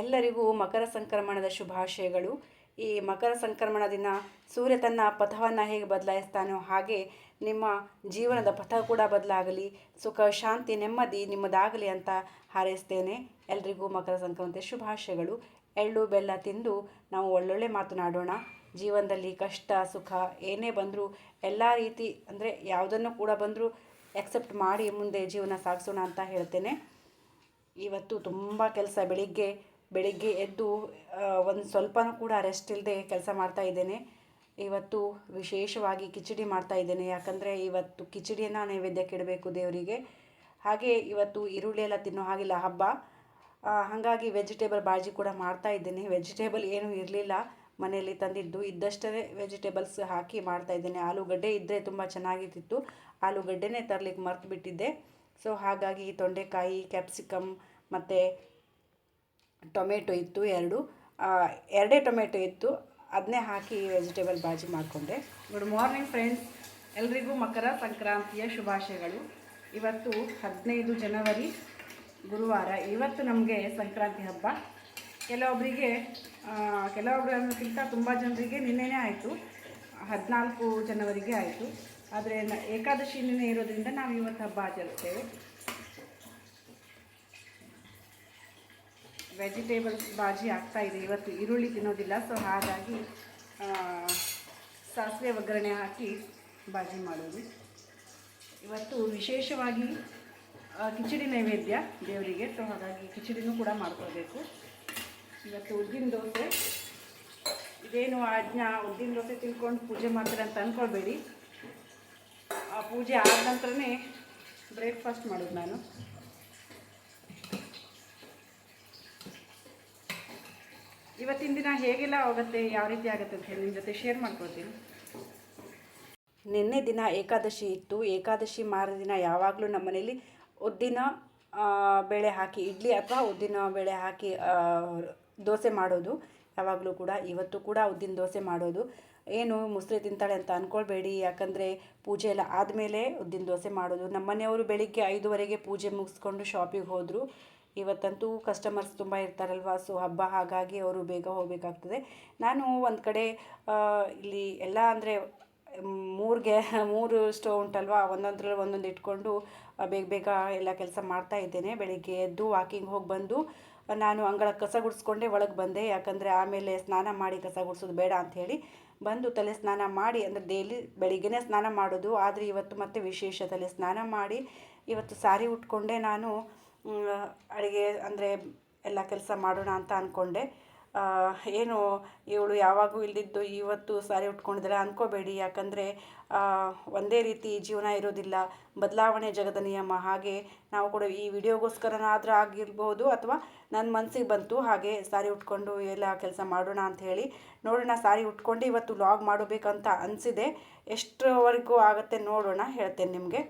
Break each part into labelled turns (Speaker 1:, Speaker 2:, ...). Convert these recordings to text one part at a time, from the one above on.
Speaker 1: ಎಲ್ಲರಿಗೂ ಮಕರ ಸಂಕ್ರಮಣದ ಶುಭಾಶಯಗಳು. ಈ ಮಕರ ಸಂಕ್ರಮಣ ದಿನ ಸೂರ್ಯ ತನ್ನ ಪಥವನ್ನು ಹೇಗೆ ಬದಲಾಯಿಸ್ತಾನೋ ಹಾಗೆ ನಿಮ್ಮ ಜೀವನದ ಪಥ ಕೂಡ ಬದಲಾಗಲಿ. ಸುಖ, ಶಾಂತಿ, ನೆಮ್ಮದಿ ನಿಮ್ಮದಾಗಲಿ ಅಂತ ಹಾರೈಸ್ತೇನೆ. ಎಲ್ರಿಗೂ ಮಕರ ಸಂಕ್ರಮಣದ ಶುಭಾಶಯಗಳು. ಎಳ್ಳು, ಬೆಲ್ಲ ತಿಂದು ನಾವು ಒಳ್ಳೊಳ್ಳೆ ಮಾತನಾಡೋಣ ಜೀವನದಲ್ಲಿ ಕಷ್ಟ, ಸುಖ ಏನೇ ಬಂದರೂ, ಎಲ್ಲ ರೀತಿ ಅಂದರೆ ಯಾವುದನ್ನು ಕೂಡ ಬಂದರೂ ಎಕ್ಸೆಪ್ಟ್ ಮಾಡಿ ಮುಂದೆ ಜೀವನ ಸಾಗಿಸೋಣ ಅಂತ ಹೇಳ್ತೇನೆ. ಇವತ್ತು ತುಂಬ ಕೆಲಸ ಬೆಳಿಗ್ಗೆ ಬೆಳಿಗ್ಗೆ ಎದ್ದು ಒಂದು ಸ್ವಲ್ಪನೂ ಕೂಡ ರೆಸ್ಟ್ ಇಲ್ಲದೆ ಕೆಲಸ ಮಾಡ್ತಾ ಇದ್ದೇನೆ. ಇವತ್ತು ವಿಶೇಷವಾಗಿ ಕಿಚಡಿ ಮಾಡ್ತಾ ಇದ್ದೇನೆ. ಯಾಕಂದರೆ ಇವತ್ತು ಕಿಚಡಿಯನ್ನು ನೈವೇದ್ಯಕ್ಕೆ ಇಡಬೇಕು ದೇವರಿಗೆ. ಹಾಗೆ ಇವತ್ತು ಈರುಳ್ಳಿ ಎಲ್ಲ ತಿನ್ನೋ ಹಾಗಿಲ್ಲ, ಹಬ್ಬ. ಹಾಗಾಗಿ ವೆಜಿಟೇಬಲ್ ಬಾಜಿ ಕೂಡ ಮಾಡ್ತಾ ಇದ್ದೇನೆ. ವೆಜಿಟೇಬಲ್ ಏನೂ ಇರಲಿಲ್ಲ. ಮನೆಯಲ್ಲಿ ತಂದಿದ್ದು ಇದ್ದಷ್ಟೇ ವೆಜಿಟೇಬಲ್ಸ್ ಹಾಕಿ ಮಾಡ್ತಾ ಇದ್ದೇನೆ. ಆಲೂಗಡ್ಡೆ ಇದ್ದರೆ ತುಂಬ ಚೆನ್ನಾಗಿರ್ತಿತ್ತು. ಆಲೂಗಡ್ಡೆನೇ ತರಲಿಕ್ಕೆ ಮರ್ತು ಬಿಟ್ಟಿದ್ದೆ ಸೊ ಹಾಗಾಗಿ ತೊಂಡೆಕಾಯಿ ಕ್ಯಾಪ್ಸಿಕಮ್ ಮತ್ತು ಟೊಮೆಟೊ ಇತ್ತು ಎರಡು. ಎರಡೇ ಟೊಮೆಟೊ ಇತ್ತು. ಅದನ್ನೇ ಹಾಕಿ ವೆಜಿಟೇಬಲ್ ಬಾಜಿ ಮಾಡಿಕೊಂಡೆ. ಗುಡ್ ಮಾರ್ನಿಂಗ್ ಫ್ರೆಂಡ್ಸ್ ಎಲ್ರಿಗೂ ಮಕರ ಸಂಕ್ರಾಂತಿಯ ಶುಭಾಶಯಗಳು. ಇವತ್ತು ಹದಿನೈದು ಜನವರಿ ಗುರುವಾರ. ಇವತ್ತು ನಮಗೆ ಸಂಕ್ರಾಂತಿ ಹಬ್ಬ. ಕೆಲವೊಬ್ಬರಿಗೆ ಕೆಲವೊಬ್ಬರು ಅನ್ನೋಕ್ಕಿಂತ ತುಂಬ ಜನರಿಗೆ ನಿನ್ನೆನೇ ಆಯಿತು. ಹದಿನಾಲ್ಕು ಜನವರಿಗೆ ಆಯಿತು. ಆದರೆ ಏಕಾದಶಿ ನಿನ್ನೆ ಇರೋದ್ರಿಂದ ನಾವು ಇವತ್ತು ಹಬ್ಬ ಆಚರಿಸ್ತೇವೆ. ವೆಜಿಟೇಬಲ್ಸ್ ಬಾಜಿ ಆಗ್ತಾ ಇದೆ. ಇವತ್ತು ಈರುಳ್ಳಿ ತಿನ್ನೋದಿಲ್ಲ. ಸೊ ಹಾಗಾಗಿ ಸಾಸಿವೆ ಒಗ್ಗರಣೆ ಹಾಕಿ ಬಾಜಿ ಮಾಡೋದು. ಇವತ್ತು ವಿಶೇಷವಾಗಿ ಕಿಚಡಿ ನೈವೇದ್ಯ ದೇವರಿಗೆ. ಸೊ ಹಾಗಾಗಿ ಕಿಚಡಿನೂ ಕೂಡ ಮಾಡ್ಕೊಳ್ಬೇಕು. ಇವತ್ತು ಉದ್ದಿನ ದೋಸೆ. ಇದೇನು ಆಜ್ಞಾ? ಉದ್ದಿನ ದೋಸೆ ತಿಳ್ಕೊಂಡು ಪೂಜೆ ಮಾಡ್ತಾರೆ ಅಂತ ಅಂದ್ಕೊಳ್ಬೇಡಿ ಆ ಪೂಜೆ ಆದ ನಂತರನೇ ಬ್ರೇಕ್ಫಾಸ್ಟ್ ಮಾಡೋದು ನಾನು. ಇವತ್ತಿನ ದಿನ ಹೇಗೆಲ್ಲ ಹೋಗುತ್ತೆ ಯಾವ ರೀತಿ ಆಗುತ್ತೆ ಅಂತ ಹೇಳಿ ನಿಮ್ಮ ಜೊತೆ ಶೇರ್ ಮಾಡ್ಕೊಳ್ತೀನಿ. ನಿನ್ನೆ ದಿನ ಏಕಾದಶಿ ಇತ್ತು. ಏಕಾದಶಿ ಮಾರು ದಿನ ಯಾವಾಗಲೂ ನಮ್ಮ ಮನೆಯಲ್ಲಿ ಉದ್ದಿನ ಬೇಳೆ ಹಾಕಿ, ಇಡ್ಲಿ ಅಥವಾ ಉದ್ದಿನ ಬೇಳೆ ಹಾಕಿ ದೋಸೆ ಮಾಡೋದು. ಯಾವಾಗಲೂ ಕೂಡ, ಇವತ್ತು ಕೂಡ ಉದ್ದಿನ ದೋಸೆ ಮಾಡೋದು. ಏನು ಮುಸ್ರೆ ತಿಂತಾಳೆ ಅಂತ ಅಂದ್ಕೊಳ್ಬೇಡಿ ಯಾಕಂದರೆ ಪೂಜೆ ಎಲ್ಲ ಆದಮೇಲೆ ಉದ್ದಿನ ದೋಸೆ ಮಾಡೋದು. ನಮ್ಮ ಮನೆಯವರು ಬೆಳಿಗ್ಗೆ ಐದುವರೆಗೆ ಪೂಜೆ ಮುಗಿಸ್ಕೊಂಡು ಶಾಪಿಗೆ ಹೋದರು. ಇವತ್ತಂತೂ ಕಸ್ಟಮರ್ಸ್ ತುಂಬ ಇರ್ತಾರಲ್ವ? ಸೊ ಹಬ್ಬ ಹಾಗಾಗಿ ಅವರು ಬೇಗ ಹೋಗಬೇಕಾಗ್ತದೆ. ನಾನು ಒಂದು ಕಡೆ ಇಲ್ಲಿ ಎಲ್ಲ ಅಂದರೆ, ಮೂರಿಗೆ, ಮೂರು ಸ್ಟೋವ್ ಉಂಟಲ್ವಾ? ಒಂದೊಂದ್ರಲ್ಲಿ ಒಂದೊಂದು ಇಟ್ಕೊಂಡು ಬೇಗ ಬೇಗ ಎಲ್ಲ ಕೆಲಸ ಮಾಡ್ತಾ ಇದ್ದೇನೆ. ಬೆಳಿಗ್ಗೆ ಎದ್ದು ವಾಕಿಂಗ್ ಹೋಗಿ ಬಂದು, ನಾನು ಅಂಗಳ ಕಸ ಗುಡಿಸ್ಕೊಂಡೆ ಒಳಗೆ ಬಂದೆ. ಯಾಕಂದರೆ ಆಮೇಲೆ ಸ್ನಾನ ಮಾಡಿ ಕಸ ಗುಡಿಸೋದು ಬೇಡ ಅಂಥೇಳಿ ಬಂದು ತಲೆ ಸ್ನಾನ ಮಾಡಿ, ಅಂದರೆ ಡೈಲಿ ಬೆಳಿಗ್ಗೆನೇ ಸ್ನಾನ ಮಾಡೋದು. ಆದರೆ ಇವತ್ತು ಮತ್ತೆ ವಿಶೇಷ ತಲೆ ಸ್ನಾನ ಮಾಡಿ, ಇವತ್ತು ಸಾರಿ ಉಟ್ಕೊಂಡೆ ನಾನು. ಅಡುಗೆ ಅಂದರೆ ಎಲ್ಲ ಕೆಲಸ ಮಾಡೋಣ ಅಂತ ಅಂದ್ಕೊಂಡೆ ಏನು ಇವಳು ಯಾವಾಗೂ ಇಲ್ಲದಿದ್ದು ಇವತ್ತು ಸಾರಿ ಉಟ್ಕೊಂಡಿದ್ದಾರೆ ಅಂದ್ಕೋಬೇಡಿ ಯಾಕಂದರೆ ಒಂದೇ ರೀತಿ ಜೀವನ ಇರೋದಿಲ್ಲ. ಬದಲಾವಣೆ ಜಗದ ನಿಯಮ. ಹಾಗೆ ನಾವು ಕೂಡ ಈ ವಿಡಿಯೋಗೋಸ್ಕರನಾದರೂ ಆಗಿರ್ಬೋದು ಅಥವಾ ನನ್ನ ಮನಸ್ಸಿಗೆ ಬಂತು ಹಾಗೆ ಸಾರಿ ಉಟ್ಕೊಂಡು ಎಲ್ಲ ಕೆಲಸ ಮಾಡೋಣ ಅಂತ ಹೇಳಿ ನೋಡೋಣ, ಸಾರಿ ಉಟ್ಕೊಂಡು ಇವತ್ತು ಲಾಗ್ ಮಾಡಬೇಕಂತ ಅನಿಸಿದೆ. ಎಷ್ಟರವರೆಗೂ ಆಗುತ್ತೆ ನೋಡೋಣ ಹೇಳ್ತೇನೆ ನಿಮಗೆ.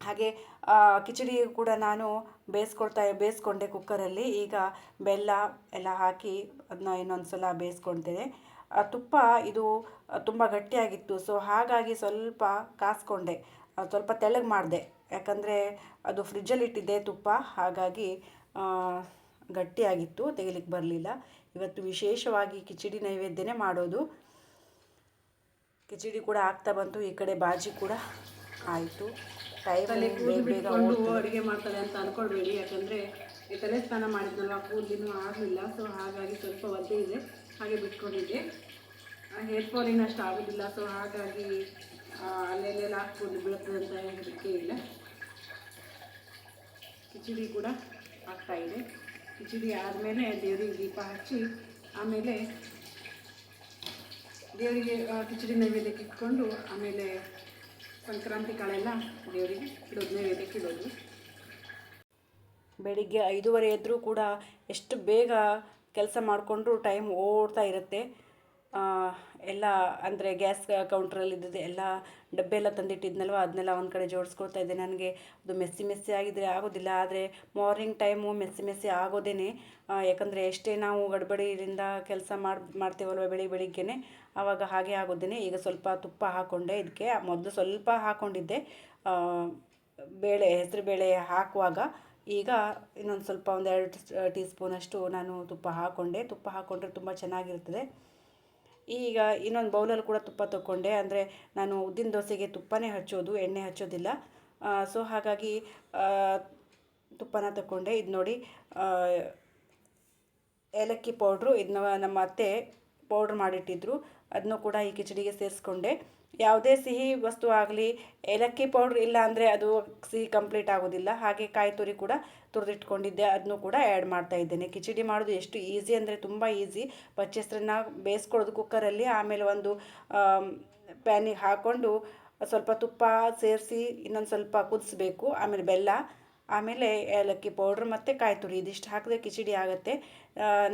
Speaker 1: ಹಾಗೆ ಕಿಚಡಿ ಕೂಡ ನಾನು ಬೇಯಿಸ್ಕೊಳ್ತಾ ಬೇಯಿಸ್ಕೊಂಡೆ ಕುಕ್ಕರಲ್ಲಿ. ಈಗ ಬೆಲ್ಲ ಎಲ್ಲ ಹಾಕಿ ಅದನ್ನ ಇನ್ನೊಂದು ಸಲ ಬೇಯಿಸ್ಕೊಳ್ತೇನೆ ತುಪ್ಪ ಇದು ತುಂಬ ಗಟ್ಟಿಯಾಗಿತ್ತು, ಸೊ ಹಾಗಾಗಿ ಸ್ವಲ್ಪ ಕಾಸ್ಕೊಂಡೆ. ಸ್ವಲ್ಪ ತೆಳಗೆ ಮಾಡಿದೆ. ಯಾಕಂದರೆ ಅದು ಫ್ರಿಜ್ಜಲ್ಲಿ ಇಟ್ಟಿದ್ದೆ ತುಪ್ಪ, ಹಾಗಾಗಿ ಗಟ್ಟಿಯಾಗಿತ್ತು ತೆಗಿಲಿಕ್ಕೆ ಬರಲಿಲ್ಲ. ಇವತ್ತು ವಿಶೇಷವಾಗಿ ಕಿಚಡಿ ನೈವೇದ್ಯನೇ ಮಾಡೋದು. ಕಿಚಡಿ ಕೂಡ ಆಗ್ತಾ ಬಂತು, ಈ ಕಡೆ ಬಾಜಿ ಕೂಡ ಆಯಿತು. ಟೈಮ್ ಕೂದಲು ಬಿಟ್ಕೊಂಡು.
Speaker 2: ಅಡುಗೆ ಮಾಡ್ತಾಳೆ ಅಂತ ಅನ್ಕೊಳ್ಬೇಡಿ ಯಾಕಂದರೆ ಈ ತಲೆ ಸ್ನಾನ ಮಾಡಿದ್ನಲ್ವ ಕೂದಲಿನೂ ಆಗಲಿಲ್ಲ. ಸೊ ಹಾಗಾಗಿ ಸ್ವಲ್ಪ ಒದ್ದೆ ಇದೆ. ಹಾಗೆ ಬಿಟ್ಕೊಂಡಿದ್ದೆ. ಹೇರ್ ಫಾಲಿನ ಅಷ್ಟು ಆಗೋದಿಲ್ಲ. ಸೊ ಹಾಗಾಗಿ ಅಲ್ಲೆಲ್ಲ ಅಲ್ಲೆಲ್ಲೆಲ್ಲ ಕೂದಲು ಬೀಳುತ್ತದೆ ಅಂತ ಹೆದರಿಕೆ ಇಲ್ಲ ಕಿಚಡಿ ಕೂಡ ಆಗ್ತಾಯಿದೆ ಇದೆ. ಕಿಚಡಿ ಆದಮೇಲೆ ದೇವರಿಗೆ ದೀಪ ಹಚ್ಚಿ ಆಮೇಲೆ ದೇವರಿಗೆ ಕಿಚಡಿ ನೈವೇದ್ಯಕ್ಕೆ ಇಟ್ಕೊಂಡು ಆಮೇಲೆ ಸಂಕ್ರಾಂತಿ ಕಾಳೆಲ್ಲ ದೇವರಿಗೆ ಇಡೋದು ನೈವೇದ್ಯಕ್ಕೆ ಇಡೋದು.
Speaker 1: ಬೆಳಿಗ್ಗೆ ಐದೂವರೆ ಎದ್ದರೂ ಕೂಡ ಎಷ್ಟು ಬೇಗ ಕೆಲಸ ಮಾಡಿಕೊಂಡ್ರು ಟೈಮ್ ಓಡ್ತಾ ಇರುತ್ತೆ. ಎಲ್ಲ ಅಂದರೆ ಗ್ಯಾಸ್ ಕೌಂಟ್ರಲ್ಲಿ ಇದ್ದದ್ದು ಎಲ್ಲ ಡಬ್ಬೆ ಎಲ್ಲ ತಂದಿಟ್ಟಿದ್ನಲ್ವ? ಅದನ್ನೆಲ್ಲ ಒಂದು ಕಡೆ ಜೋಡಿಸ್ಕೊಳ್ತಾ ಇದ್ದೆ. ನನಗೆ ಅದು ಮೆಸ್ಸಿ ಮೆಸ್ಸಿ ಆಗಿದ್ರೆ ಆಗೋದಿಲ್ಲ. ಆದರೆ ಮಾರ್ನಿಂಗ್ ಟೈಮು ಮೆಸ್ಸಿ ಮೆಸ್ಸಿ ಆಗೋದೇ ಯಾಕಂದರೆ ಎಷ್ಟೇ ನಾವು ಗಡ್ಬಡಿಯಿಂದ ಕೆಲಸ ಮಾಡಿ, ಮಾಡ್ತೀವಲ್ವ ಬೆಳಿಗ್ಗೆ ಬೆಳಿಗ್ಗೆನೆ? ಆವಾಗ ಹಾಗೆ ಆಗೋದೇನೆ. ಈಗ ಸ್ವಲ್ಪ ತುಪ್ಪ ಹಾಕ್ಕೊಂಡೆ ಇದಕ್ಕೆ ಮೊದಲು ಸ್ವಲ್ಪ ಹಾಕ್ಕೊಂಡಿದ್ದೆ ಬೇಳೆ, ಹೆಸರು ಬೇಳೆ ಹಾಕುವಾಗ ಈಗ ಇನ್ನೊಂದು ಸ್ವಲ್ಪ ಒಂದು ಎರಡು ಟೀ ಸ್ಪೂನಷ್ಟು ನಾನು ತುಪ್ಪ ಹಾಕ್ಕೊಂಡೆ ತುಪ್ಪ ಹಾಕ್ಕೊಂಡ್ರೆ ತುಂಬ ಚೆನ್ನಾಗಿರ್ತದೆ ಈಗ ಇನ್ನೊಂದು ಬೌಲಲ್ಲಿ ಕೂಡ ತುಪ್ಪ ತಗೊಂಡೆ. ಅಂದರೆ ನಾನು ಉದ್ದಿನ ದೋಸೆಗೆ ತುಪ್ಪನೇ ಹಚ್ಚೋದು, ಎಣ್ಣೆ ಹಚ್ಚೋದಿಲ್ಲ. ಸೊ ಹಾಗಾಗಿ ತುಪ್ಪನ ತಗೊಂಡೆ. ಇದು ನೋಡಿ ಏಲಕ್ಕಿ ಪೌಡ್ರು. ಇದನ್ನ ನಮ್ಮ ಅತ್ತೆ ಪೌಡ್ರ್ ಮಾಡಿಟ್ಟಿದ್ರು. ಅದನ್ನು ಕೂಡ ಈ ಕಿಚಡಿಗೆ ಸೇರಿಸ್ಕೊಂಡೆ. ಯಾವುದೇ ಸಿಹಿ ವಸ್ತು ಆಗಲಿ, ಏಲಕ್ಕಿ ಪೌಡ್ರ್ ಇಲ್ಲ ಅಂದರೆ ಅದು ಸಿಹಿ ಕಂಪ್ಲೀಟ್ ಆಗೋದಿಲ್ಲ. ಹಾಗೆ ಕಾಯಿ ತುರಿ ಕೂಡ ತುರಿದಿಟ್ಕೊಂಡಿದ್ದೆ ಅದನ್ನು ಕೂಡ ಆ್ಯಡ್ ಮಾಡ್ತಾ ಇದ್ದೇನೆ. ಕಿಚಡಿ ಮಾಡೋದು ಎಷ್ಟು ಈಸಿ ಅಂದರೆ ತುಂಬ ಈಸಿ ಪಚ್ಚೆಸ್ರನ್ನ ಬೇಯಿಸ್ಕೊಳ್ಳೋದು ಕುಕ್ಕರಲ್ಲಿ ಆಮೇಲೆ ಒಂದು ಪ್ಯಾನಿಗೆ ಹಾಕ್ಕೊಂಡು ಸ್ವಲ್ಪ ತುಪ್ಪ ಸೇರಿಸಿ ಇನ್ನೊಂದು ಸ್ವಲ್ಪ ಕುದಿಸ್ಬೇಕು. ಆಮೇಲೆ ಬೆಲ್ಲ, ಆಮೇಲೆ ಏಲಕ್ಕಿ ಪೌಡ್ರ್ ಮತ್ತು ಕಾಯಿ ತುರಿ. ಇದಿಷ್ಟು ಹಾಕಿದ್ರೆ ಕಿಚಡಿ ಆಗುತ್ತೆ.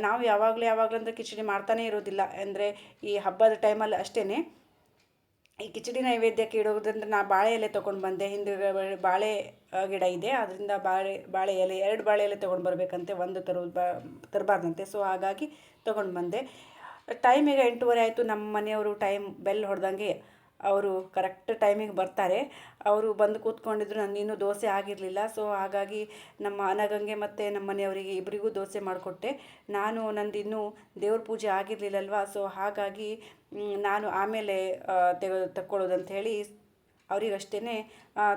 Speaker 1: ನಾವು ಯಾವಾಗಲೂ ಯಾವಾಗಲೂ ಅಂದರೆ ಕಿಚಡಿ ಮಾಡ್ತಾನೇ ಇರೋದಿಲ್ಲ. ಅಂದರೆ ಈ ಹಬ್ಬದ ಟೈಮಲ್ಲಿ ಅಷ್ಟೇ ಈ ಕಿಚಡಿ ನೈವೇದ್ಯಕ್ಕೆ ಇಡೋದ್ರಿಂದ ನಾ ಬಾಳೆ ಎಲೆ ತೊಗೊಂಡು ಬಂದೆ. ಹಿಂದೆ ಬಾಳೆ ಗಿಡ ಇದೆ. ಅದರಿಂದ ಬಾಳೆ ಬಾಳೆ ಎಲೆ, ಎರಡು ಬಾಳೆ ಎಲೆ ತೊಗೊಂಡು ಬರಬೇಕಂತೆ. ಒಂದು ತರೋ, ಬ, ತರಬಾರ್ದಂತೆ. ಸೊ, ಹಾಗಾಗಿ ತೊಗೊಂಡು ಬಂದೆ. ಟೈಮ್ ಈಗ ಎಂಟೂವರೆ ಆಯಿತು. ನಮ್ಮ ಮನೆಯವರು ಟೈಮ್ ಬೆಲ್ ಹೊಡೆದಂಗೆ ಅವರು ಕರೆಕ್ಟ್ ಟೈಮಿಗೆ ಬರ್ತಾರೆ. ಅವರು ಬಂದು ಕೂತ್ಕೊಂಡಿದ್ರು ನಾನಿನ್ನೂ ದೋಸೆ ಆಗಿರಲಿಲ್ಲ. ಸೊ ಹಾಗಾಗಿ ನಮ್ಮ ಅನಗಂಗೆ ಮತ್ತು ನಮ್ಮ ಮನೆಯವರಿಗೆ ಇಬ್ಬರಿಗೂ ದೋಸೆ ಮಾಡಿಕೊಟ್ಟೆ. ನಾನು, ನಂದು ಇನ್ನೂ ದೇವ್ರ ಪೂಜೆ ಆಗಿರಲಿಲ್ಲಲ್ವ? ಸೊ ಹಾಗಾಗಿ ನಾನು ಆಮೇಲೆ ತೆಗ ತಕ್ಕೊಳ್ಳೋದಂತ ಹೇಳಿ ಅವರಿಗಷ್ಟೇ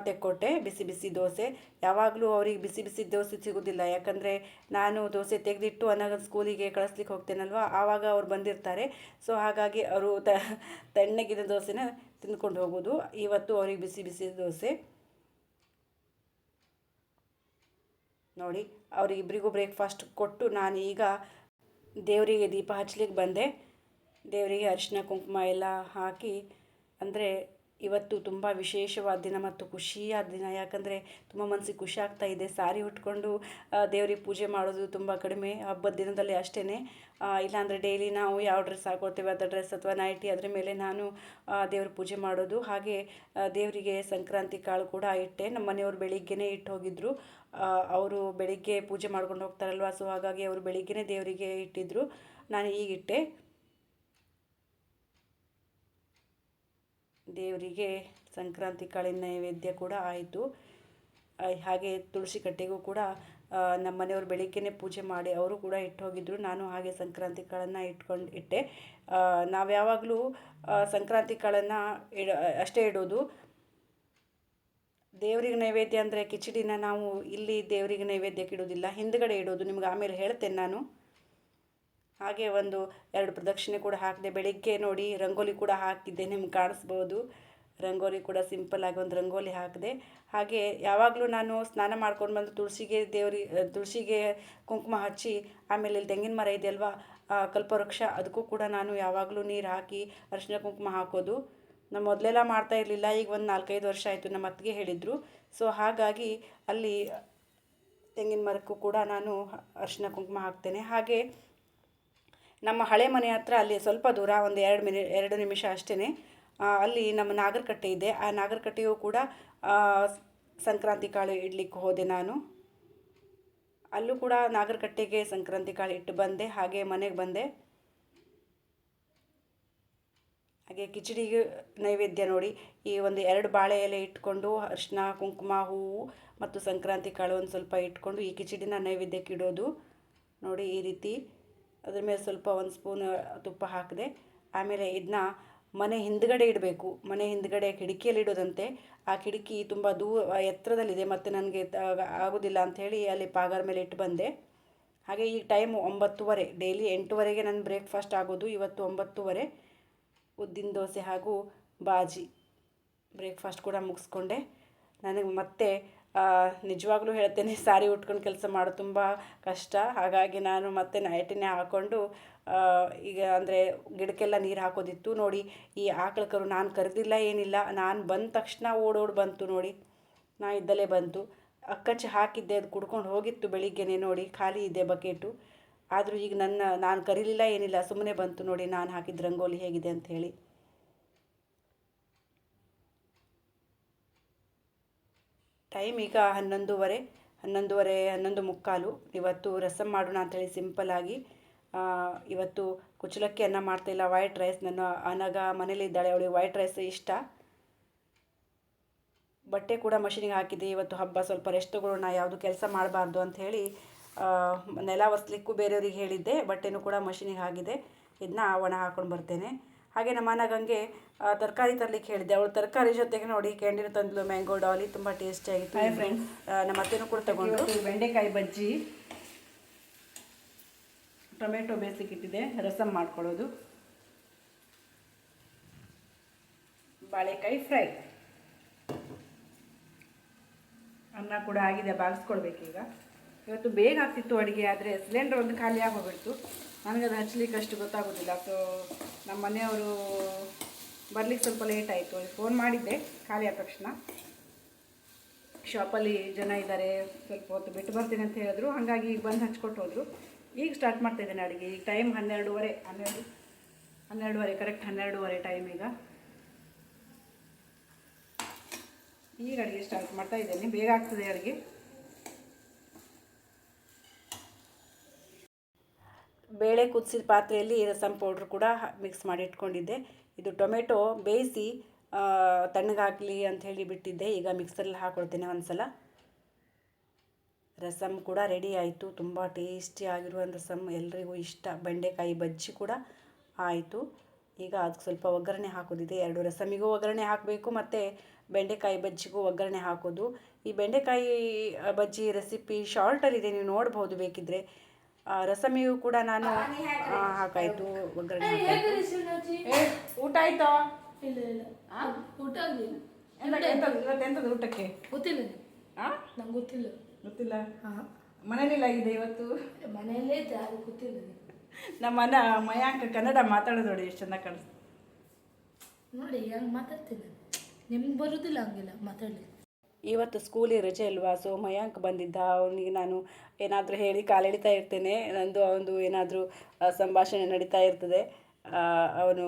Speaker 1: ತೆಕ್ಕೊಟ್ಟೆ, ಬಿಸಿ ಬಿಸಿ ದೋಸೆ. ಯಾವಾಗಲೂ ಅವ್ರಿಗೆ ಬಿಸಿ ಬಿಸಿ ದೋಸೆ ಸಿಗೋದಿಲ್ಲ. ಯಾಕಂದರೆ ನಾನು ದೋಸೆ ತೆಗೆದಿಟ್ಟು ಅನಾಗ ಸ್ಕೂಲಿಗೆ ಕಳಿಸ್ಲಿಕ್ಕೆ ಹೋಗ್ತೇನಲ್ವ? ಆವಾಗ ಅವ್ರು ಬಂದಿರ್ತಾರೆ. ಸೊ ಹಾಗಾಗಿ ಅವರು ತಣ್ಣಗಿದ ದೋಸೆನ ತಿಂದ್ಕೊಂಡು ಹೋಗೋದು ಇವತ್ತು ಅವ್ರಿಗೆ ಬಿಸಿ ಬಿಸಿ ದೋಸೆ. ನೋಡಿ ಅವರಿಬ್ಬರಿಗೂ ಬ್ರೇಕ್ಫಾಸ್ಟ್ ಕೊಟ್ಟು ನಾನು ಈಗ ದೇವರಿಗೆ ದೀಪ ಹಚ್ಲಿಕ್ಕೆ ಬಂದೆ. ದೇವರಿಗೆ ಅರಿಶಿನ, ಕುಂಕುಮ ಎಲ್ಲ ಹಾಕಿ, ಅಂದರೆ ಇವತ್ತು ತುಂಬ ವಿಶೇಷವಾದ ದಿನ ಮತ್ತು ಖುಷಿಯಾದ ದಿನ. ಯಾಕಂದರೆ ತುಂಬ ಮನಸ್ಸಿಗೆ ಖುಷಿ ಆಗ್ತಾ ಇದೆ. ಸಾರಿ ಉಟ್ಕೊಂಡು ದೇವ್ರಿಗೆ ಪೂಜೆ ಮಾಡೋದು ತುಂಬ ಕಡಿಮೆ ಹಬ್ಬದ ದಿನದಲ್ಲಿ ಅಷ್ಟೇ ಇಲ್ಲಾಂದರೆ ಡೈಲಿ ನಾವು ಯಾವ ಡ್ರೆಸ್ ಹಾಕೊಳ್ತೇವೆ ಅದರ ಡ್ರೆಸ್ ಅಥವಾ ನೈಟಿ ಅದರ ಮೇಲೆ ನಾನು ದೇವ್ರ ಪೂಜೆ ಮಾಡೋದು. ಹಾಗೆ ದೇವರಿಗೆ ಸಂಕ್ರಾಂತಿ ಕಾಳು ಕೂಡ ಇಟ್ಟೆ. ನಮ್ಮ ಮನೆಯವರು ಬೆಳಿಗ್ಗೆನೇ ಇಟ್ಟು ಹೋಗಿದ್ದರು ಅವರು ಬೆಳಿಗ್ಗೆ ಪೂಜೆ ಮಾಡ್ಕೊಂಡು ಹೋಗ್ತಾರಲ್ವ, ಸೊ ಹಾಗಾಗಿ ಅವರು ಬೆಳಿಗ್ಗೆನೇ ದೇವರಿಗೆ ಇಟ್ಟಿದ್ದರು ನಾನು ಈಗಿಟ್ಟೆ ದೇವರಿಗೆ ಸಂಕ್ರಾಂತಿ ಕಾಳಿನ ನೈವೇದ್ಯ ಕೂಡ ಆಯಿತು. ಹಾಗೆ ತುಳಸಿ ಕಟ್ಟೆಗೂ ಕೂಡ ನಮ್ಮ ಮನೆಯವರು ಬೆಳಿಗ್ಗೆನೇ ಪೂಜೆ ಮಾಡಿ ಅವರು ಕೂಡ ಇಟ್ಟು ಹೋಗಿದ್ರು. ನಾನು ಹಾಗೆ ಸಂಕ್ರಾಂತಿ ಕಾಳನ್ನು ಇಟ್ಕೊಂಡು ಇಟ್ಟೆ. ನಾವು ಯಾವಾಗಲೂ ಸಂಕ್ರಾಂತಿ ಕಾಳನ್ನು ಇಡ, ಅಷ್ಟೇ ಇಡೋದು. ದೇವರಿಗೆ ನೈವೇದ್ಯ ಅಂದರೆ ಕಿಚಡಿನ ನಾವು ಇಲ್ಲಿ ದೇವರಿಗೆ ನೈವೇದ್ಯಕ್ಕೆ ಇಡೋದಿಲ್ಲ. ಹಿಂದ್ಗಡೆ ಇಡೋದು. ನಿಮ್ಗೆ ಆಮೇಲೆ ಹೇಳ್ತೇನೆ ನಾನು. ಹಾಗೆ ಒಂದು ಎರಡು ಪ್ರದಕ್ಷಿಣೆ ಕೂಡ ಹಾಕಿದೆ. ಬೆಳಿಗ್ಗೆ ನೋಡಿ ರಂಗೋಲಿ ಕೂಡ ಹಾಕಿದ್ದೆ. ನಿಮ್ಗೆ ಕಾಣಿಸ್ಬೋದು. ರಂಗೋಲಿ ಕೂಡ ಸಿಂಪಲ್ ಆಗಿ ಒಂದು ರಂಗೋಲಿ ಹಾಕಿದೆ. ಹಾಗೆ ಯಾವಾಗಲೂ ನಾನು ಸ್ನಾನ ಮಾಡ್ಕೊಂಡು ಬಂದು ತುಳಸಿಗೆ ದೇವ್ರಿ, ತುಳಸಿಗೆ ಕುಂಕುಮ ಹಚ್ಚಿ, ಆಮೇಲೆ ಇಲ್ಲಿ ತೆಂಗಿನ ಮರ ಇದೆ ಅಲ್ವಾ ಕಲ್ಪವೃಕ್ಷ ಅದಕ್ಕೂ ಕೂಡ ನಾನು ಯಾವಾಗಲೂ ನೀರು ಹಾಕಿ ಅರಿಶಿನ ಕುಂಕುಮ ಹಾಕೋದು. ನಾನು ಮೊದಲೆಲ್ಲ ಮಾಡ್ತಾ ಇರಲಿಲ್ಲ. ಈಗ ಒಂದು ನಾಲ್ಕೈದು ವರ್ಷ ಆಯಿತು ನಮ್ಮ ಅತ್ತಿಗೆ ಹೇಳಿದರು. ಸೊ ಹಾಗಾಗಿ ಅಲ್ಲಿ ತೆಂಗಿನ ಮರಕ್ಕೂ ಕೂಡ ನಾನು ಅರಿಶಿನ ಕುಂಕುಮ ಹಾಕ್ತೇನೆ. ಹಾಗೆ ನಮ್ಮ ಹಳೆ ಮನೆ ಹತ್ರ ಅಲ್ಲಿ ಸ್ವಲ್ಪ ದೂರ, ಒಂದು ಎರಡು ಮಿನಿ, ಎರಡು ನಿಮಿಷ ಅಷ್ಟೇ ಅಲ್ಲಿ ನಮ್ಮ ನಾಗರಕಟ್ಟೆ ಇದೆ. ಆ ನಾಗರಕಟ್ಟೆಯೂ ಕೂಡ ಸಂಕ್ರಾಂತಿ ಕಾಳು ಇಡ್ಲಿಕ್ಕೆ ಹೋದೆ ನಾನು. ಅಲ್ಲೂ ಕೂಡ ನಾಗರಕಟ್ಟೆಗೆ ಸಂಕ್ರಾಂತಿ ಕಾಳು ಇಟ್ಟು ಬಂದೆ, ಹಾಗೆ ಮನೆಗೆ ಬಂದೆ. ಹಾಗೆ ಕಿಚಡಿಗೆ ನೈವೇದ್ಯ ನೋಡಿ, ಈ ಒಂದು ಎರಡು ಬಾಳೆ ಎಲೆ ಇಟ್ಕೊಂಡು ಅರಿಶಿನ ಕುಂಕುಮ, ಹೂವು ಮತ್ತು ಸಂಕ್ರಾಂತಿ ಕಾಳು ಒಂದು ಸ್ವಲ್ಪ ಇಟ್ಕೊಂಡು, ಈ ಕಿಚಡಿನ ನೈವೇದ್ಯಕ್ಕೆ ಇಡೋದು ನೋಡಿ ಈ ರೀತಿ. ಅದ್ರ ಮೇಲೆ ಸ್ವಲ್ಪ ಒಂದು ಸ್ಪೂನ್ ತುಪ್ಪ ಹಾಕಿದೆ. ಆಮೇಲೆ ಇದನ್ನ ಮನೆ ಹಿಂದ್ಗಡೆ ಇಡಬೇಕು. ಮನೆ ಹಿಂದ್ಗಡೆ ಕಿಟಕಿಯಲ್ಲಿ ಇಡೋದಂತೆ. ಆ ಕಿಟಕಿ ತುಂಬ ದೂರ ಎತ್ತರದಲ್ಲಿದೆ ಮತ್ತು ನನಗೆ ಆಗೋದಿಲ್ಲ ಅಂಥೇಳಿ ಅಲ್ಲಿ ಪಾಗರ ಮೇಲೆ ಇಟ್ಟು ಬಂದೆ. ಹಾಗೆ ಈ ಟೈಮ್ ಒಂಬತ್ತುವರೆ ಡೈಲಿ ಎಂಟುವರೆಗೆ ನನ್ನ ಬ್ರೇಕ್ಫಾಸ್ಟ್ ಆಗೋದು. ಇವತ್ತು ಒಂಬತ್ತುವರೆ, ಉದ್ದಿನ ದೋಸೆ ಹಾಗೂ ಬಾಜಿ. ಬ್ರೇಕ್ಫಾಸ್ಟ್ ಕೂಡ ಮುಗಿಸ್ಕೊಂಡೆ. ನನಗೆ ಮತ್ತೆ ನಿಜವಾಗ್ಲೂ ಹೇಳ್ತೇನೆ, ಸಾರಿ ಉಟ್ಕೊಂಡು ಕೆಲಸ ಮಾಡೋದು ತುಂಬ ಕಷ್ಟ. ಹಾಗಾಗಿ ನಾನು ಮತ್ತೆ ನೈಟಿನೇ ಹಾಕ್ಕೊಂಡು ಈಗ ಅಂದರೆ ಗಿಡಕ್ಕೆಲ್ಲ ನೀರು ಹಾಕೋದಿತ್ತು ನೋಡಿ. ಈ ಆಕಳ ಕರು ನಾನು ಕರೆದಿಲ್ಲ ಏನಿಲ್ಲ, ನಾನು ಬಂದ ತಕ್ಷಣ ಓಡೋಡು ಬಂತು ನೋಡಿ. ನಾ ಇದ್ದಲ್ಲೇ ಬಂತು. ಅಕ್ಕಚ್ಚಿ ಹಾಕಿದ್ದೆ, ಅದು ಕುಡ್ಕೊಂಡು ಹೋಗಿತ್ತು ಬೆಳಿಗ್ಗೆನೆ ನೋಡಿ, ಖಾಲಿ ಇದೆ ಬಕೆಟು. ಆದರೂ ಈಗ ನನ್ನ, ನಾನು ಕರೀಲಿಲ್ಲ ಏನಿಲ್ಲ ಸುಮ್ಮನೆ ಬಂತು ನೋಡಿ, ನಾನು ಹಾಕಿದ ರಂಗೋಲಿ ಹೇಗಿದೆ ಅಂತ ಹೇಳಿ. ಟೈಮ್ ಈಗ ಹನ್ನೊಂದುವರೆ ಹನ್ನೊಂದುವರೆ, ಹನ್ನೊಂದು ಮುಕ್ಕಾಲು. ಇವತ್ತು ರಸಮ್ ಮಾಡೋಣ ಅಂಥೇಳಿ ಸಿಂಪಲ್ಲಾಗಿ ಇವತ್ತು ಕುಚ್ಚಲಕ್ಕಿ ಅನ್ನ ಮಾಡ್ತಾಯಿಲ್ಲ ವೈಟ್ ರೈಸ್. ನನ್ನ ಅನಗ ಮನೇಲಿದ್ದಾಳೆ ಅವಳಿಗೆ ವೈಟ್ ರೈಸ್ ಇಷ್ಟ. ಬಟ್ಟೆ ಕೂಡ ಮಷಿನಿಗೆ ಹಾಕಿದ್ದೆ. ಇವತ್ತು ಹಬ್ಬ. ಸ್ವಲ್ಪ ರೆಸ್ಟ್ ತಗೊಳ್ಳೋಣ. ಯಾವುದು ಕೆಲಸ ಮಾಡಬಾರ್ದು ಅಂಥೇಳಿ ನೆಲ ಒರೆಸ್ಲಿಕ್ಕೂ ಬೇರೆಯವ್ರಿಗೆ ಹೇಳಿದ್ದೆ. ಬಟ್ಟೆನೂ ಕೂಡ ಮಷಿನಿಗೆ ಹಾಕಿದೆ ಇದನ್ನ ಒಣ ಹಾಕ್ಕೊಂಡು ಬರ್ತೇನೆ. ಹಾಗೆ ನಮ್ಮ ಗಂಗೆ ತರಕಾರಿ ತರ್ಲಿಕ್ಕೆ ಹೇಳಿದೆ ಅವಳು ತರಕಾರಿ ಜೊತೆಗೆ ನೋಡಿ ಕ್ಯಾಂಡಿನ ತಂದ್ಲು ಮ್ಯಾಂಗೋ ಡಾಲಿ ತುಂಬ ಟೇಸ್ಟಿಯಾಗಿತ್ತು ನಮ್ಮ ಅತ್ತೆನೂ ಕೂಡ ತಗೊಂಡು. ಬೆಂಡೆಕಾಯಿ ಬಜ್ಜಿ ಟೊಮೆಟೊ ಬೇಸಿಕ್ಕಿಟ್ಟಿದೆ ರಸಂ ಮಾಡ್ಕೊಳ್ಳೋದು. ಬಾಳೆಕಾಯಿ ಫ್ರೈ. ಅನ್ನ ಕೂಡ ಆಗಿದೆ ಬಾಗಿಸ್ಕೊಳ್ಬೇಕೀಗ. ಇವತ್ತು ಬೇಗ ಆಗ್ತಿತ್ತು ಅಡುಗೆ, ಆದರೆ ಸಿಲಿಂಡರ್ ಒಂದು ಖಾಲಿ ಆಗೋಗ್ಬಿಡ್ತು. ನನಗೆ ಅದು ಹಚ್ಚಲಿಕ್ಕೆ ಅಷ್ಟು ಗೊತ್ತಾಗೋದಿಲ್ಲ. ಸೊ ನಮ್ಮ ಮನೆಯವರು ಬರಲಿಕ್ಕೆ ಸ್ವಲ್ಪ ಲೇಟ್ ಆಯಿತು. ಫೋನ್ ಮಾಡಿದ್ದೆ, ಖಾಲಿ ಆದ ತಕ್ಷಣ. ಶಾಪಲ್ಲಿ ಜನ ಇದ್ದಾರೆ, ಸ್ವಲ್ಪ ಹೊತ್ತು ಬಿಟ್ಟು ಬರ್ತೀನಿ ಅಂತ ಹೇಳಿದ್ರು. ಹಾಗಾಗಿ ಈಗ ಬಂದು ಹಚ್ಕೊಟ್ಟು ಹೋದರು. ಈಗ ಸ್ಟಾರ್ಟ್ ಮಾಡ್ತಾ ಇದ್ದೇನೆ ಅಡುಗೆ. ಈಗ ಟೈಮ್ ಹನ್ನೆರಡೂವರೆ, ಹನ್ನೆರಡು, ಹನ್ನೆರಡುವರೆ ಕರೆಕ್ಟ್ ಹನ್ನೆರಡೂವರೆ ಟೈಮ್ ಈಗ. ಈಗ ಅಡುಗೆ ಸ್ಟಾರ್ಟ್ ಮಾಡ್ತಾ ಇದ್ದೇನೆ. ಬೇಗ ಆಗ್ತದೆ ಅಡುಗೆ. ಬೇಳೆ ಕುದಿಸಿದ ಪಾತ್ರೆಯಲ್ಲಿ ರಸಮ್ ಪೌಡ್ರ್ ಕೂಡ ಮಿಕ್ಸ್ ಮಾಡಿ ಇಟ್ಕೊಂಡಿದ್ದೆ. ಇದು ಟೊಮೆಟೊ ಬೇಯಿಸಿ ತಣ್ಣಗಾಗಲಿ ಹೇಳಿ ಬಿಟ್ಟಿದ್ದೆ. ಈಗ ಮಿಕ್ಸರಲ್ಲಿ ಹಾಕ್ಕೊಳ್ತೇನೆ ಒಂದು ಸಲ ರಸಮ್ ಕೂಡ ರೆಡಿ ಆಯಿತು. ತುಂಬ ಟೇಸ್ಟಿ ಆಗಿರುವಂಥ ರಸಮ್ ಎಲ್ರಿಗೂ ಇಷ್ಟ. ಬೆಂಡೆಕಾಯಿ ಬಜ್ಜಿ ಕೂಡ ಆಯಿತು. ಈಗ ಅದಕ್ಕೆ ಸ್ವಲ್ಪ ಒಗ್ಗರಣೆ ಹಾಕೋದಿದೆ. ಎರಡು ರಸಮಿಗೂ ಒಗ್ಗರಣೆ ಹಾಕಬೇಕು, ಮತ್ತು ಬೆಂಡೆಕಾಯಿ ಬಜ್ಜಿಗೂ ಒಗ್ಗರಣೆ ಹಾಕೋದು. ಈ ಬೆಂಡೆಕಾಯಿ ಬಜ್ಜಿ ರೆಸಿಪಿ ಶಾರ್ಟಲ್ಲಿದೆ ನೀವು ನೋಡ್ಬೋದು ಬೇಕಿದ್ದರೆ ರಸಮಿಗೂ ಕೂಡ ನಾನು ಹಾಕಾಯ್ತು ಒಗ್ಗರಣೆ ಹಾಕಾಯ್ತು ಊಟ ಆಯ್ತಾ?
Speaker 3: ಇಲ್ಲ ಇಲ್ಲ.
Speaker 1: ಆ?
Speaker 3: ಊಟ
Speaker 1: ಎಂತದ್ದು ಊಟಕ್ಕೆ?
Speaker 3: ಗೊತ್ತಿಲ್ಲ. ನಂಗೆ ಗೊತ್ತಿಲ್ಲ.
Speaker 1: ಗೊತ್ತಿಲ್ಲ?
Speaker 3: ಹಾಂ.
Speaker 1: ಇದೆ ಇವತ್ತು?
Speaker 3: ಮನೆಯಲ್ಲೇ ಇದೆ ಅದು ಗೊತ್ತಿಲ್ಲ.
Speaker 1: ನಮ್ಮ ಅಣ್ಣ ಮಯಾಂಕ ಕನ್ನಡ ಮಾತಾಡೋದು ನೋಡಿ ಎಷ್ಟು ಚೆನ್ನಾಗಿ ಕಾಣಿಸ್ತು.
Speaker 3: ನೋಡಿ ಹಂಗೆ ಮಾತಾಡ್ತೀನಿ. ನಿಮ್ಗೆ ಬರೋದಿಲ್ಲ ಹಂಗಿಲ್ಲ ಮಾತಾಡಲಿ
Speaker 1: ಇವತ್ತು ಸ್ಕೂಲಿಗೆ ರಜೆ ಅಲ್ವಾ? ಸೊ ಮಯಾಂಕ್ ಬಂದಿದ್ದ. ಅವನಿಗೆ ನಾನು ಏನಾದರೂ ಹೇಳಿ ಕಾಲೆಳಿತಾ ಇರ್ತೇನೆ. ನಂದು ಅವನದು ಏನಾದರೂ ಸಂಭಾಷಣೆ ನಡೀತಾ ಇರ್ತದೆ. ಅವನು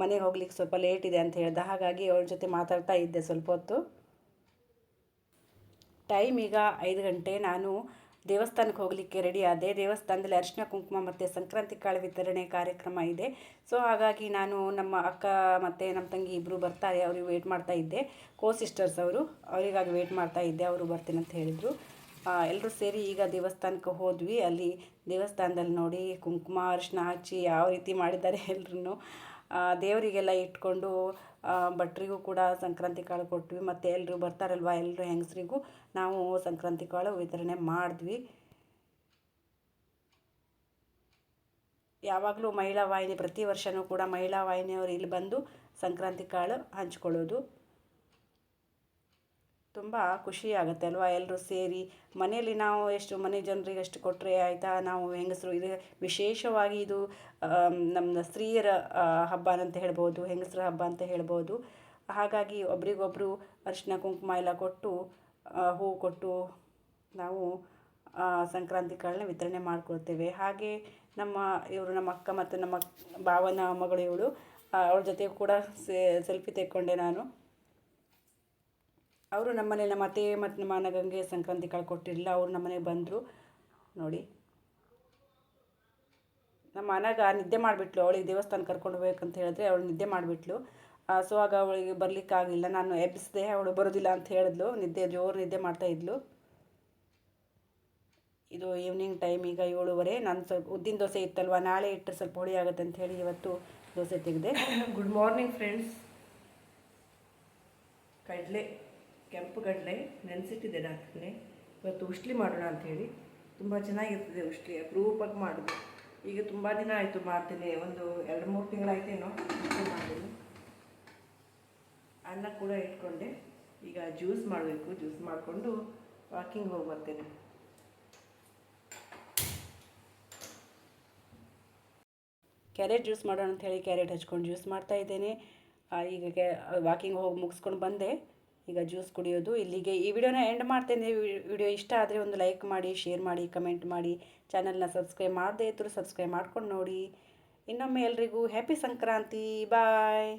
Speaker 1: ಮನೆಗೆ ಹೋಗ್ಲಿಕ್ಕೆ ಸ್ವಲ್ಪ ಲೇಟ್ ಇದೆ ಅಂತ ಹೇಳ್ದ. ಹಾಗಾಗಿ ಅವನ ಜೊತೆ ಮಾತಾಡ್ತಾ ಇದ್ದೆ ಸ್ವಲ್ಪ ಹೊತ್ತು. ಟೈಮ್ ಈಗ ಐದು ಗಂಟೆ. ನಾನು ದೇವಸ್ಥಾನಕ್ಕೆ ಹೋಗಲಿಕ್ಕೆ ರೆಡಿ ಆದೆ. ದೇವಸ್ಥಾನದಲ್ಲಿ ಅರಿಶಿನ, ಕುಂಕುಮ ಮತ್ತು ಸಂಕ್ರಾಂತಿ ಕಾಳು ವಿತರಣೆ ಕಾರ್ಯಕ್ರಮ ಇದೆ. ಸೊ ಹಾಗಾಗಿ ನಾನು ನಮ್ಮ ಅಕ್ಕ ಮತ್ತು ನಮ್ಮ ತಂಗಿ ಇಬ್ಬರು ಬರ್ತಾರೆ. ಅವ್ರಿಗೆ ವೇಟ್ ಮಾಡ್ತಾ ಇದ್ದೆ. ಕೋ ಸಿಸ್ಟರ್ಸ್ ಅವರು. ಅವರಿಗಾಗಿ ವೇಟ್ ಮಾಡ್ತಾ ಇದ್ದೆ. ಅವರು ಬರ್ತೀನಿ ಅಂತ ಹೇಳಿದರು. ಎಲ್ಲರೂ ಸೇರಿ ಈಗ ದೇವಸ್ಥಾನಕ್ಕೆ ಹೋದ್ವಿ. ಅಲ್ಲಿ ದೇವಸ್ಥಾನದಲ್ಲಿ ನೋಡಿ ಕುಂಕುಮ, ಅರಿಶಿನ ಹಚ್ಚಿ ಯಾವ ರೀತಿ ಮಾಡಿದ್ದಾರೆ ಎಲ್ಲರೂ ದೇವರಿಗೆಲ್ಲ ಇಟ್ಕೊಂಡು ಭಟ್ರಿಗೂ ಕೂಡ ಸಂಕ್ರಾಂತಿ ಕಾಳು ಕೊಟ್ವಿ. ಮತ್ತು ಎಲ್ಲರೂ ಬರ್ತಾರಲ್ವ? ಎಲ್ಲರೂ ಹೆಂಗಸರಿಗೂ ನಾವು ಸಂಕ್ರಾಂತಿ ಕಾಳು ವಿತರಣೆ ಮಾಡಿದ್ವಿ. ಯಾವಾಗಲೂ ಮಹಿಳಾ ವಾಹಿನಿ, ಪ್ರತಿ ವರ್ಷವೂ ಕೂಡ ಮಹಿಳಾ ವಾಹಿನಿಯವರು ಇಲ್ಲಿ ಬಂದು ಸಂಕ್ರಾಂತಿ ಕಾಳು ಹಂಚ್ಕೊಳ್ಳೋದು. ತುಂಬ ಖುಷಿ ಆಗುತ್ತೆ ಅಲ್ವಾ ಎಲ್ಲರೂ ಸೇರಿ? ಮನೆಯಲ್ಲಿ ನಾವು ಎಷ್ಟು, ಮನೆ ಜನರಿಗೆ ಎಷ್ಟು ಕೊಟ್ಟರೆ ಆಯಿತಾ? ನಾವು ಹೆಂಗಸರು, ಇದು ವಿಶೇಷವಾಗಿ ಇದು ನಮ್ಮ ಸ್ತ್ರೀಯರ ಹಬ್ಬ ಅಂತ ಹೇಳ್ಬೋದು, ಹೆಂಗಸರ ಹಬ್ಬ ಅಂತ ಹೇಳ್ಬೋದು. ಹಾಗಾಗಿ ಒಬ್ರಿಗೊಬ್ಬರು ಅರಿಶಿನ, ಕುಂಕುಮ ಎಲ್ಲ ಕೊಟ್ಟು ಹೂ ಕೊಟ್ಟು ನಾವು ಸಂಕ್ರಾಂತಿ ಕಾಳನ್ನ ವಿತರಣೆ ಮಾಡ್ಕೊಳ್ತೇವೆ. ಹಾಗೆ ನಮ್ಮ, ಇವರು ನಮ್ಮ ಅಕ್ಕ ಮತ್ತು ನಮ್ಮ ಭಾವನ, ಮಗಳು ಇವಳು ಅವಳ ಜೊತೆ ಕೂಡ ಸೆಲ್ಫಿ ತೆಕ್ಕೊಂಡೆ ನಾನು. ಅವರು ನಮ್ಮನೆ ನಮ್ಮ ಅತ್ತೆ ಮತ್ತು ನಮ್ಮ ಅನಗಂಗೆ ಸಂಕ್ರಾಂತಿ ಕಳ್ಕೊಟ್ಟಿರಲಿಲ್ಲ ಅವ್ರು ನಮ್ಮನೆಗೆ ಬಂದರು. ನೋಡಿ. ನಮ್ಮ ಅನಗ ನಿದ್ದೆ ಮಾಡಿಬಿಟ್ಲು, ಅವಳಿಗೆ ದೇವಸ್ಥಾನ ಕರ್ಕೊಂಡು ಹೋಗ್ಬೇಕಂತ ಹೇಳಿದ್ರೆ ಅವಳು ನಿದ್ದೆ ಮಾಡಿಬಿಟ್ಲು. ಸೊ ಆಗ ಅವಳಿಗೆ ಬರಲಿಕ್ಕಾಗಲಿಲ್ಲ ನಾನು ಎಬ್ಬಿಸಿದೆ, ಅವಳು ಬರೋದಿಲ್ಲ ಅಂತ ಹೇಳಿದ್ಲು. ನಿದ್ದೆ, ಜೋರು ನಿದ್ದೆ ಮಾಡ್ತಾ ಇದ್ಲು. ಇದು ಈವ್ನಿಂಗ್ ಟೈಮ್ ಈಗ ಏಳುವರೆ, ನಾನು ಸ್ವಲ್ಪ ಉದ್ದಿನ ದೋಸೆ ಇತ್ತಲ್ವ, ನಾಳೆ ಇಟ್ಟರೆ ಸ್ವಲ್ಪ ಹುಳಿ ಆಗುತ್ತೆ ಅಂತ ಹೇಳಿ ಇವತ್ತು ದೋಸೆ ತೆಗೆದೆ. ಗುಡ್ ಮಾರ್ನಿಂಗ್ ಫ್ರೆಂಡ್ಸ್ ಕಡಲೆ. ಕೆಂಪು ಕಡಲೆ ನೆನೆಸಿಟ್ಟಿದ್ದೆ ರಾತ್ರಿ ಇವತ್ತು ಉಷ್ಲಿ ಮಾಡೋಣ ಅಂಥೇಳಿ. ತುಂಬ ಚೆನ್ನಾಗಿರ್ತದೆ ಉಷ್ಲಿ ಅಪರೂಪಕ್ಕೆ ಮಾಡಿದೆ ಈಗ ತುಂಬ ದಿನ ಆಯಿತು ಮಾಡ್ತೀನಿ. ಒಂದು ಎರಡು ಮೂರು ತಿಂಗಳಾಯ್ತೇನೋ ಮಾಡ್ತೀನಿ ಅನ್ನ ಕೂಡ ಇಟ್ಕೊಂಡೆ. ಈಗ ಜ್ಯೂಸ್ ಮಾಡಬೇಕು. ಜ್ಯೂಸ್ ಮಾಡಿಕೊಂಡು ವಾಕಿಂಗ್ ಹೋಗಿ ಬರ್ತೇನೆ. ಕ್ಯಾರೆಟ್ ಜ್ಯೂಸ್ ಮಾಡೋಣ ಅಂತ ಹೇಳಿ ಕ್ಯಾರೆಟ್ ಹಚ್ಕೊಂಡು ಜ್ಯೂಸ್ ಮಾಡ್ತಾ ಇದ್ದೇನೆ. ಈಗ ಕ್ಯಾ, ವಾಕಿಂಗ್ ಹೋಗಿ ಮುಗಿಸ್ಕೊಂಡು ಬಂದೆ. ಈಗ ಜ್ಯೂಸ್ ಕುಡಿಯೋದು. ಇಲ್ಲಿಗೆ ಈ ವಿಡಿಯೋನ ಎಂಡ್ ಮಾಡ್ತೇನೆ. ವಿಡಿಯೋ ಇಷ್ಟ ಆದರೆ ಒಂದು ಲೈಕ್ ಮಾಡಿ ಶೇರ್ ಮಾಡಿ ಕಮೆಂಟ್ ಮಾಡಿ. ಚಾನಲ್ನ ಸಬ್ಸ್ಕ್ರೈಬ್ ಮಾಡದೇ ಇದ್ದರೂ ಸಬ್ಸ್ಕ್ರೈಬ್ ಮಾಡ್ಕೊಂಡು ನೋಡಿ. ಇನ್ನೊಮ್ಮೆ ಎಲ್ರಿಗೂ ಹ್ಯಾಪಿ ಸಂಕ್ರಾಂತಿ. ಬಾಯ್